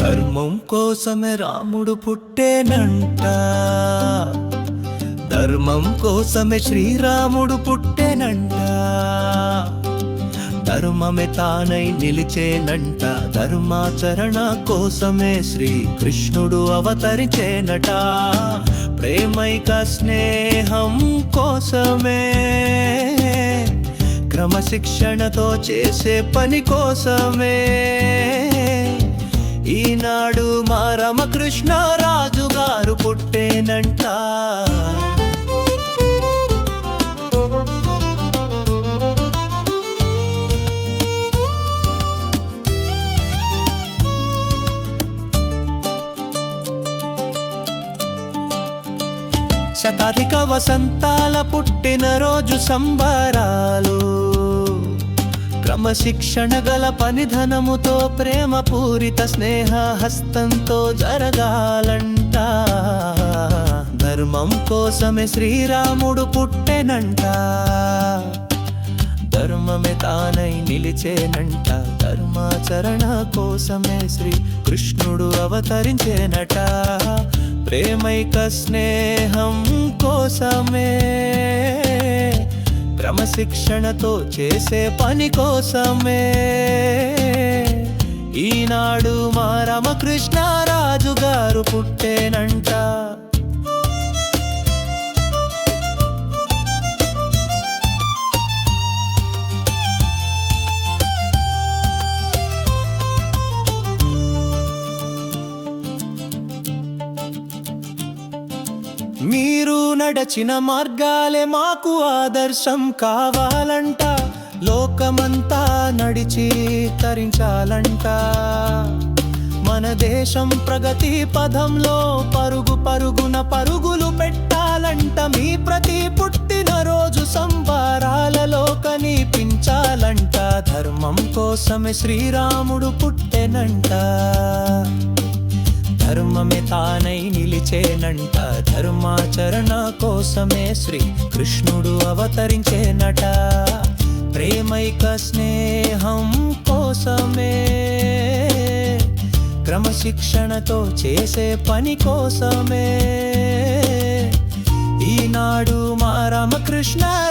ధర్మం కోసమే రాముడు పుట్టేనంట. ధర్మం కోసమే శ్రీరాముడు పుట్టేనంట. ధర్మమే తానై నిలిచేనంట. ధర్మాచరణ కోసమే శ్రీ కృష్ణుడు అవతరిచేనట. ప్రేమైక స్నేహం కోసమే క్రమశిక్షణతో చేసే పని కోసమే. ఈనాడు మా రామకృష్ణ రాజు గారు పుట్టేనంట. శతాధిక వసంతాల పుట్టినరోజు సంబరాలు. క్రమశిక్షణ గల పనిధనముతో ప్రేమ పూరిత స్నేహ హస్తంతో జరగాలంట. ధర్మం కోసమే శ్రీరాముడు పుట్టెనంట. ధర్మమే తానై నిలిచేనంట. ధర్మాచరణ కోసమే శ్రీ కృష్ణుడు అవతరించేనట. ప్రేమైక స్నేహం కోసమే క్రమశిక్షణతో చేసే పని కోసమే. ఈనాడు మా రామకృష్ణారాజు గారు పుట్టేనంట. మీరు నడచిన మార్గాలే మాకు ఆదర్శం కావాలంట. లోకమంతా నడిచి తరించాలంట. మన దేశం ప్రగతి పదంలో పరుగు పరుగున పరుగులు పెట్టాలంట. మీ ప్రతి పుట్టినరోజు సంబారాలలో కనిపించాలంట ధర్మం కోసమే శ్రీరాముడు పుట్టెనంట. ధర్మమే తానై నిలిచేనంట. ధర్మాచరణ కోసమే శ్రీ కృష్ణుడు అవతరించేనట ప్రేమైక స్నేహం కోసమే. క్రమశిక్షణతో చేసే పని కోసమే. ఈనాడు మా రామకృష్ణ